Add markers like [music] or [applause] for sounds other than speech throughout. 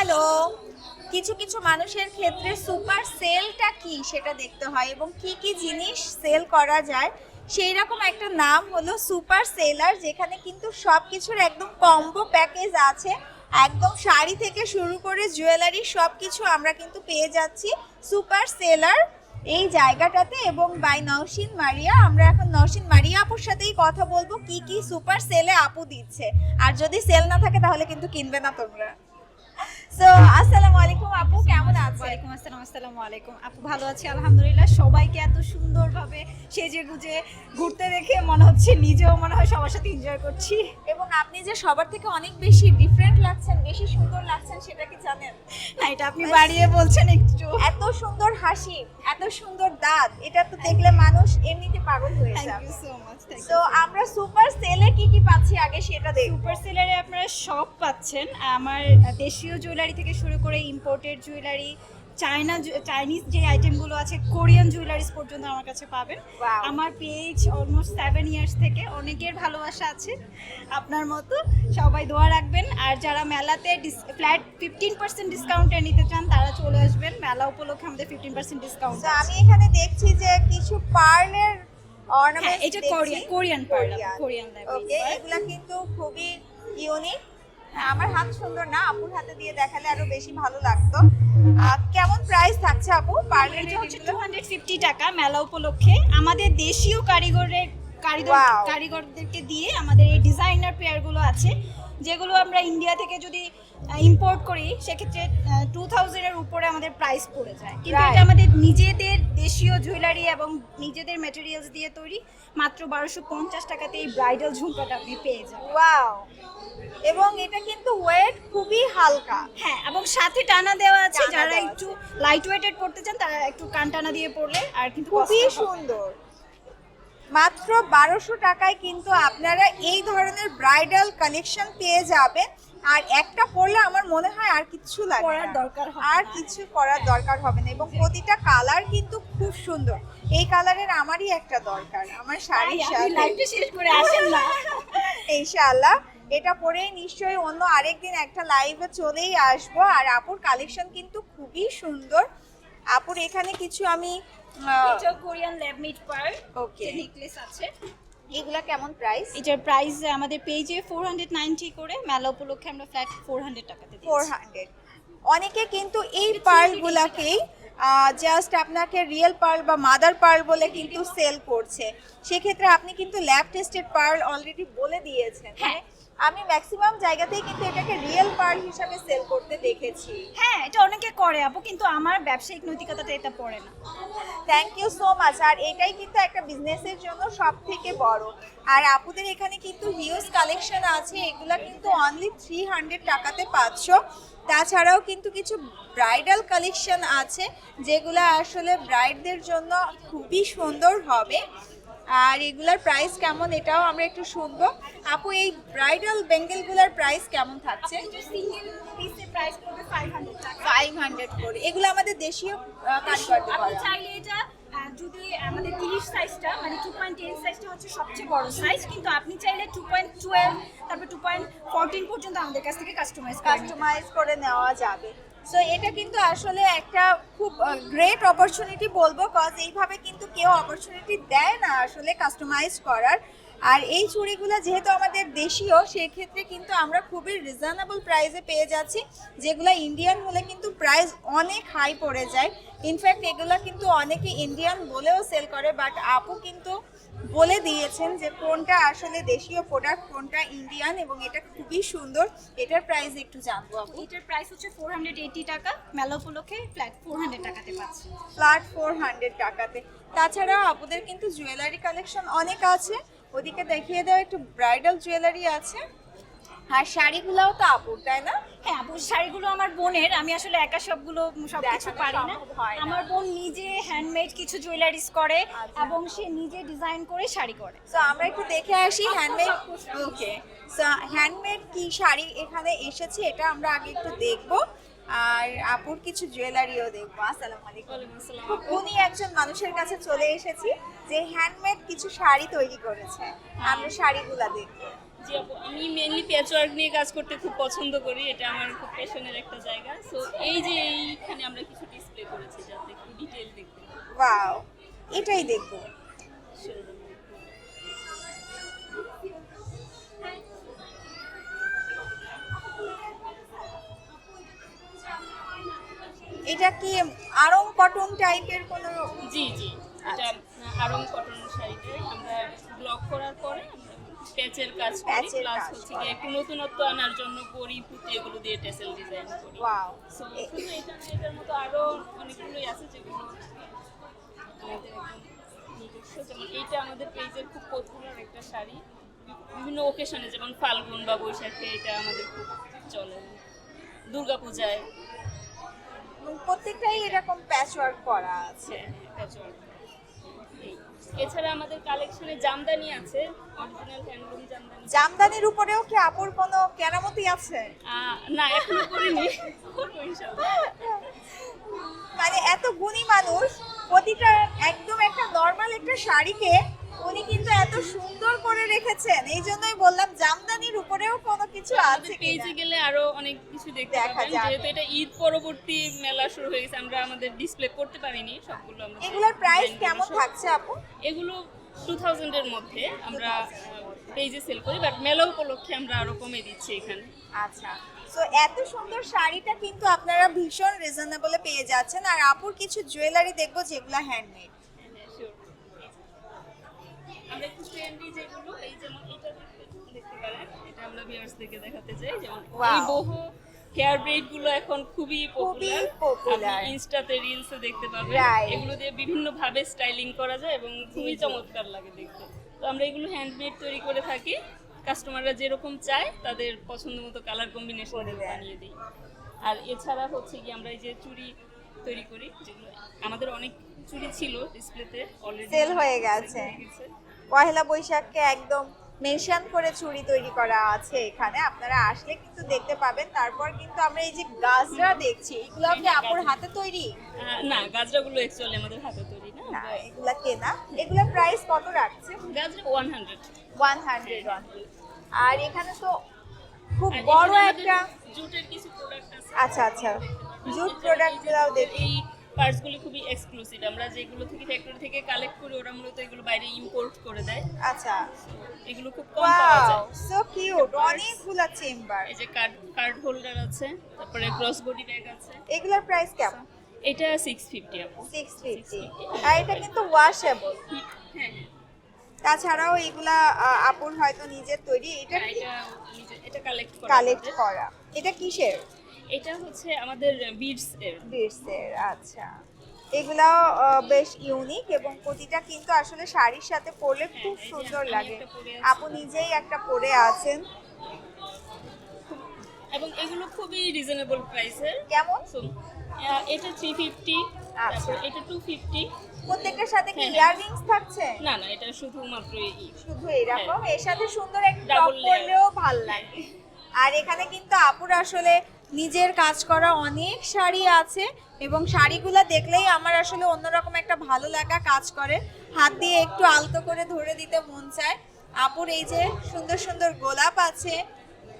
Hello. কিছু কিছু মানুষের ক্ষেত্রে সুপার সেলটা কি সেটা দেখতে হয় এবং কি কি জিনিস সেল করা যায়? সেই রকম একটা নাম হলো সুপার সেলার, যেখানে কিন্তু সব কিছুর একদম কম্বো প্যাকেজ আছে। একদম শাড়ি থেকে শুরু করে জুয়েলারি সব কিছু আমরা কিন্তু পেয়ে যাচ্ছি সুপার সেলার এই জায়গাটাতে এবং বাই নওশিন মারিয়া, আমরা এখন নওশিন মারিয়া আপুর সাথেই কথা বলব, কি কি সুপার সেলে আপু দিচ্ছে। আর যদি সেল না থাকে তাহলে কিন্তু কিনবে না তোমরা। সো আসসালামু আলাইকুম আপু কেমন আছেন? ওয়ালাইকুম আসসালাম আসসালামু আলাইকুম। আপু ভালো আছি আলহামদুলিল্লাহ। সবাইকে এত সুন্দরভাবে সেজে গুজে ঘুরতে দেখে মনে হচ্ছে নিজেও মনে হয় সবার সাথে এনজয় করছি। এবং আপনি যে সবার থেকে অনেক বেশি ডিফারেন্ট লাগছেন বেশি সুন্দর লাগছেন সেটা কি জানেন? না এটা আপনি বাড়িয়ে বলছেন একটু। এত সুন্দর হাসি এত সুন্দর দাঁত এটা তো দেখলে মানুষ এমনিতে পাগল হয়ে মাচ তো আমরা সুপার সেলে কি কি পাচ্ছি আগে সেটা দেখব। সুপার সেলারে আপনারা সব পাচ্ছেন। আমার দেশীয় জুয়েলারি থেকে শুরু করে ইম্পোর্টেড জুয়েলারি চায়না চাইনিজ যে আইটেমগুলো আছে কোরিয়ান জুয়েলারিজ পর্যন্ত আমার কাছে পাবেন। আমার পেজ অলমোস্ট সেভেন ইয়ার্স থেকে অনেকের ভালোবাসা আছে আপনার মতো। সবাই দোয়া রাখবেন। আর যারা মেলাতে ফ্ল্যাট ফিফটিন পার্সেন্ট ডিসকাউন্টে নিতে চান তারা চলে আসবেন। মেলা উপলক্ষে আমাদের ফিফটিন পার্সেন্ট ডিসকাউন্ট আমি এখানে দেখছি যে কিছু পার্লের হ্যাঁ এটা Korean Korean pearl Korean okay এগুলা কিন্তু খুবই ইউনিক আমার হাত সুন্দর না আপুর হাতে দিয়ে দেখালে আরও বেশি ভালো লাগতো। কেমন প্রাইস থাকছে আপু? পার্লের এটা হচ্ছে টু হান্ড্রেড ফিফটি টাকা মেলা উপলক্ষে। আমাদের দেশীয় কারিগরের কারিগর কারিগরদেরকে দিয়ে আমাদের এই ডিজাইনার পেয়ারগুলো আছে যেগুলো আমরা ইন্ডিয়া থেকে যদি ইম্পোর্ট করি সেক্ষেত্রে টু থাউজেন্ডের উপরে আমাদের প্রাইস পড়ে যায়। কিন্তু এটা আমাদের নিজেদের দেশীয় জুয়েলারি এবং নিজেদের ম্যাটেরিয়ালস দিয়ে তৈরি মাত্র বারোশো পঞ্চাশ টাকাতে এই ব্রাইডাল ঝুমকাটা আপনি পেয়ে যাবেন। ওয়াও এবং এটা কিন্তু ওয়েট খুবই হালকা। হ্যাঁ এবং সাথে টানা দেওয়া আছে যারা একটু লাইট ওয়েটেড পড়তে চান তারা একটু কান টানা দিয়ে পড়লে আর কিন্তু খুবই। সুন্দর। মাত্র বারোশো টাকায় কিন্তু আপনারা এই ধরনের ব্রাইডাল কালেকশন পেয়ে যাবেন। আর একটা পরলে আমার মনে হয় আর কিছু লাগে পরার না। দরকার আর কিছু করার দরকার হবে না। এবং প্রতিটা কালার কিন্তু খুব সুন্দর। এই কালারের আমারই একটা দরকার। আমার শাড়ির সাথে। শেষ করে আসেন না। [laughs] ইনশাআল্লাহ। এটা পরেই নিশ্চয়ই অন্য আরেকদিন একটা লাইভে চলেই আসব। আর আপুর কালেকশন কিন্তু খুবই সুন্দর। আপুর এখানে কিছু আমি Korean lab made pearl Okay. Necklace আছে। এগুলা কেমন প্রাইস এটার প্রাইস আমাদের পেজে ফোর হান্ড্রেড নাইনটি করে মেলা উপলক্ষে আমরা ফ্ল্যাট ফোর হান্ড্রেড টাকাতে ফোর দিচ্ছি হান্ড্রেড অনেকে কিন্তু এই পার্লগুলাকেই জাস্ট আপনাকে রিয়েল পার্ল বা মাদার পার্ল বলে কিন্তু সেল করছে। সেক্ষেত্রে আপনি কিন্তু ল্যাব টেস্টেড পার্ল অলরেডি বলে দিয়েছেন। হ্যাঁ। আমি ম্যাক্সিমাম জায়গাতেই কিন্তু এটাকে রিয়েল পার্ল হিসাবে সেল করতে দেখেছি। হ্যাঁ এটা অনেকে করে আপু কিন্তু আমার ব্যবসায়িক নৈতিকতাতে এটা পড়ে না। থ্যাংক ইউ সো মাচ আর এটাই কিন্তু একটা বিজনেসের জন্য সব থেকে বড়। আর আপুদের এখানে কিন্তু হিউজ কালেকশন আছে এগুলো কিন্তু অনলি থ্রি হান্ড্রেড টাকাতে পাচ্ছ। তাছাড়াও কিন্তু কিছু ব্রাইডাল কালেকশন আছে যেগুলো আসলে ব্রাইডদের জন্য খুবই সুন্দর হবে। আর এগুলার প্রাইস কেমন এটাও আমরা একটু শুনব। আপু এই ব্রাইডাল বেঙ্গেলগুলার প্রাইস কেমন থাকছে? ফাইভ হান্ড্রেড করে। এগুলো আমাদের দেশীয় কারিগরদের করা। চাইলে এটা যদি আমাদের তিরিশ সাইজটা মানে টু পয়েন্ট টেন সাইজটা হচ্ছে সবচেয়ে বড় সাইজ কিন্তু আপনি চাইলে টু পয়েন্ট টুয়েলভ তারপর টু পয়েন্ট ফোরটিন পর্যন্ত আমাদের কাছ থেকে কাস্টমাইজ কাস্টমাইজ করে নেওয়া যাবে। সো এটা কিন্তু আসলে একটা খুব গ্রেট অপরচুনিটি বলব কজ এইভাবে কিন্তু কেউ অপরচুনিটি দেয় না আসলে কাস্টমাইজ করার। আর এই চুড়িগুলো যেহেতু আমাদের দেশীয় সেক্ষেত্রে কিন্তু আমরা খুবই রিজনেবল প্রাইসে পেয়ে যাচ্ছি যেগুলো ইন্ডিয়ান হলে কিন্তু প্রাইস অনেক হাই পড়ে যায়। ইনফ্যাক্ট এগুলো কিন্তু অনেকে ইন্ডিয়ান বলেও সেল করে বাট আপু কিন্তু বলে দিয়েছেন যে কোনটা আসলে দেশীয় প্রোডাক্ট কোনটা ইন্ডিয়ান এবং এটা খুবই সুন্দর। এটার প্রাইস একটু জানব আপু। এটার প্রাইস হচ্ছে ফোর হান্ড্রেড এইটি টাকা মেলা উপলক্ষে ফ্ল্যাট ফোর হান্ড্রেড টাকাতে পাচ্ছি। ফ্ল্যাট ফোর হান্ড্রেড টাকাতে। তাছাড়া আপুদের কিন্তু জুয়েলারি কালেকশন অনেক আছে। ওদিকে দেখিয়ে দেওয়া একটু ব্রাইডাল জুয়েলারি আছে। আর শাড়িগুলোও তো আপুর তাই না? হ্যাঁ আপু শাড়িগুলো আমার বোনের। আমি আসলে একা সবগুলো সব কিছু পারি না। আমার বোন নিজে হ্যান্ডমেড কিছু জুয়েলারিস করে আচ্ছা। এবং সে নিজে ডিজাইন করে শাড়ি করে। সো আমরা একটু দেখে আসি হ্যান্ডমেড ওকে সো হ্যান্ডমেড কি শাড়ি এখানে এসেছে এটা আমরা আগে একটু দেখব। আর আপুর কিছু জুয়েলারিও দেখব। আসসালামু আলাইকুম। উনি একজন মানুষের কাছে চলে এসেছি যে হ্যান্ডমেড কিছু শাড়ি তৈরি করেছে। আমরা শাড়িগুলা দেখব। জি আপু আমি মেনলি প্যাচওয়ার্ক নিয়ে কাজ করতে খুব পছন্দ করি। এটা আমার খুব প্যাশনের একটা জায়গা। সো এই যে এইখানে আমরা কিছু ডিসপ্লে করেছি যাতে একটু ডিটেল দেখতে। ওয়াও এটাই দেখব। এটা কি আরং কটন টাইপের কোনো জি জি। এটা আরং কটন শাড়িতে আমরা ব্লক করার পরে প্যাচের কাজ করি প্লাস হচ্ছে গিয়ে একটু নতুনত্ব আনার জন্য করি পুঁতি এগুলো দিয়ে টেসেল ডিজাইন করি। ওয়াও শুধু এটা এটার মতো আরও অনেকগুলোই আছে যেগুলো আমাদের নিজস্ব। যেমন এইটা আমাদের পেজের খুব পপুলার একটা শাড়ি। বিভিন্ন ওকেশনে যেমন ফাল্গুন বা বৈশাখে এটা আমাদের খুব চলে। দুর্গাপূজায়। প্রত্যেকটাই এরকম প্যাচওয়ার্ক করা আছে। এছাড়া আমাদের কালেকশনে জামদানি আছে অরিজিনাল হ্যান্ডলুম জামদানি। জামদানির উপরেও কি আপুর কোনো কেরামতি আছে? না এখনও করিনি। মানে এত গুণী মানুষ প্রতিটা একদম একটা নর্মাল একটা শাড়িকে উনি কিন্তু এত সুন্দর করে রেখেছেন। এই জন্যই বললাম জামদানির উপরেও কোনো কিছু আছে পেজে গেলে আরও অনেক কিছু দেখতে পাবেন। যেহেতু এটা ঈদ পরবর্তী মেলা শুরু হয়ে গেছে আমরা আমাদের ডিসপ্লে করতে পারিনি সবগুলো আমরা এগুলোর প্রাইস কেমন থাকছে আপু? এগুলো টু থাউজেন্ডের মধ্যে আমরা পেজে সেল করি বাট মেলা উপলক্ষে আমরা আরও কমে দিচ্ছি এখানে। আচ্ছা। তো এত সুন্দর শাড়িটা কিন্তু আপনারা ভীষণ রিজনেবলে পেয়ে যাচ্ছেন। আর আপুর কিছু জুয়েলারি দেখব যেগুলো হ্যান্ডমেড হ্যাঁ. আমরা একটু ট্রেন্ডি যেগুলো এই যেমন এটা দেখতে- পারেন এটা আমরা ভিউয়ার্স থেকে দেখাতে চাই যেমন এই বহু হেয়ার ব্রেডগুলো এখন খুবই পপুলার popular. ইনস্টাতে রিলসে দেখতে পাবেন। এগুলো দিয়ে বিভিন্ন ভাবে স্টাইলিং করা যায় এবং খুবই চমৎকার লাগে দেখতে। তো আমরা এগুলো হ্যান্ডমেড তৈরি করে থাকি। কাস্টমাররা যেরকম চায় তাদের পছন্দ মতো কালার কম্বিনেশন। বানিয়ে দিই। আর এছাড়া হচ্ছে কি আমরা এই যে চুড়ি তৈরি করি যেগুলো আমাদের অনেক চুড়ি ছিল ডিসপ্লেতে অলরেডি Sell হয়ে গেছে। পয়লা বৈশাখকে একদম মেনশন করে চুড়ি তৈরি করা আছে এখানে। আপনারা আসলে কিন্তু দেখতে পাবেন। তারপর কিন্তু আমরা এই যে গাজরা দেখছি এগুলো কি আপুর হাতে তৈরি? না গাজরাগুলো অ্যাকচুয়ালি আমাদের হাতে তৈরি না এগুলা কেনা। এগুলা প্রাইস কত রাখছে? গাজরা ওয়ান হান্ড্রেড ওয়ান হান্ড্রেড আর এখানে তো খুব বড় একটা জুটের কিছু প্রোডাক্ট আছে। আচ্ছা আচ্ছা। জুট প্রোডাক্ট গুলাও দেখি। পার্টসগুলো খুবই এক্সক্লুসিভ আমরা যেগুলো থেকে ফ্যাক্টরি থেকে কালেক্ট করি ওরা মূলত এগুলো বাইরে ইম্পোর্ট করে দেয়। আচ্ছা। এগুলো খুব কম পাওয়া যায়। সো কিউট অনেকগুলা চেম্বার এই যে কার্ড কার্ড হোল্ডার আছে তারপরে ক্রস বডি ব্যাগ আছে। এগুলোর প্রাইস কেমন? এটা সিক্স ফিফটি আপু। সিক্স ফিফটি আর এটা কিন্তু ওয়াশেবল হ্যাঁ। হ্যাঁ তাছাড়াও এগুলা আপুর হয়তো নিজের তৈরি এটা এটা কালেক্ট করা কালেক্ট করা। এটা কিসের? এটা হচ্ছে আমাদের বিডস এর। বিটসের আচ্ছা। এগুলাও আহ, বেশ ইউনিক এবং প্রতিটা কিন্তু আসলে শাড়ির সাথে পরলে খুব সুন্দর লাগে। আপু নিজেই একটা পরে আছেন। এবং এগুলো খুবই রিজনেবল প্রাইসের কেমন? এটা থ্রি ফিফটি আচ্ছা। তারপর এটা টু ফিফটি প্রত্যেকটার সাথে কি হ্যাঁ, হ্যাঁ। ইয়াররিংস থাকছে? না না এটা শুধুমাত্র ই শুধু এরকম? এর সাথে সুন্দর একটা টপ পরলেও ভালো লাগে। আর এখানে কিন্তু আপুর আসলে নিজের কাজ করা অনেক শাড়ি আছে এবং শাড়িগুলো দেখলেই আমার আসলে অন্যরকম একটা ভালো লাগা কাজ করে। হাত দিয়ে একটু আলতো করে ধরে দিতে মন চায়। আপুর এই যে সুন্দর সুন্দর গোলাপ আছে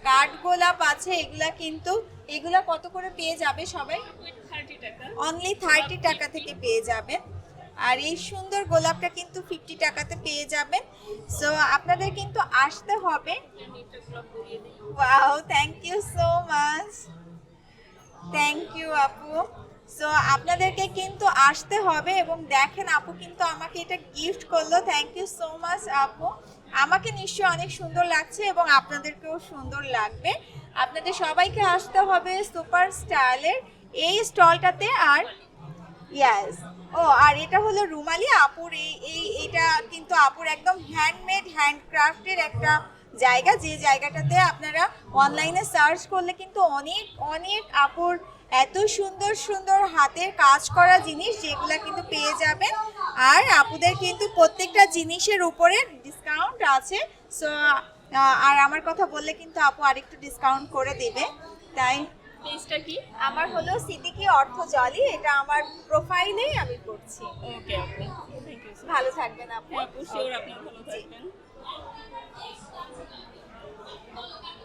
কাঠ গোলাপ আছে, এগুলা কিন্তু, এগুলা কত করে পেয়ে যাবে সবাই? অনলি থার্টি টাকা থেকে পেয়ে যাবেন আর এই সুন্দর গোলাপটা কিন্তু ফিফটি টাকাতে পেয়ে যাবেন সো আপনাদের কিন্তু আসতে হবে। Wow thank you so much thank you আপু সো আপনাদেরকে কিন্তু আসতে হবে এবং দেখেন আপু কিন্তু আমাকে এটা গিফট করল। থ্যাংক ইউ সো মাচ আপু আমাকে নিশ্চয়ই অনেক সুন্দর লাগছে এবং আপনাদেরকেও সুন্দর লাগবে। আপনাদের সবাইকে আসতে হবে সুপার স্টাইলের এই স্টলটাতে আর ইয়াস ও, আর এটা হলো রুমালি আপুর এই এই, এটা কিন্তু আপুর একদম হ্যান্ডমেড হ্যান্ডক্রাফটের একটা জায়গা যে জায়গাটাতে আপনারা অনলাইনে সার্চ করলে কিন্তু অনেক অনেক আপুর এত সুন্দর সুন্দর হাতের কাজ করা জিনিস যেগুলো কিন্তু পেয়ে যাবেন। আর আপুদের কিন্তু প্রত্যেকটা জিনিসের উপরে ডিসকাউন্ট আছে। সো আর আমার কথা বললে কিন্তু আপু আরেকটু ডিসকাউন্ট করে দেবে। তাই পেজটা কি? আমার হলো সিদ্দিকি অর্থ জলি এটা আমার প্রোফাইলেই আমি করছি ওকে ইউ ভালো থাকবেন আপু। আপু শিওর আপনি ভালো থাকবেন। colocar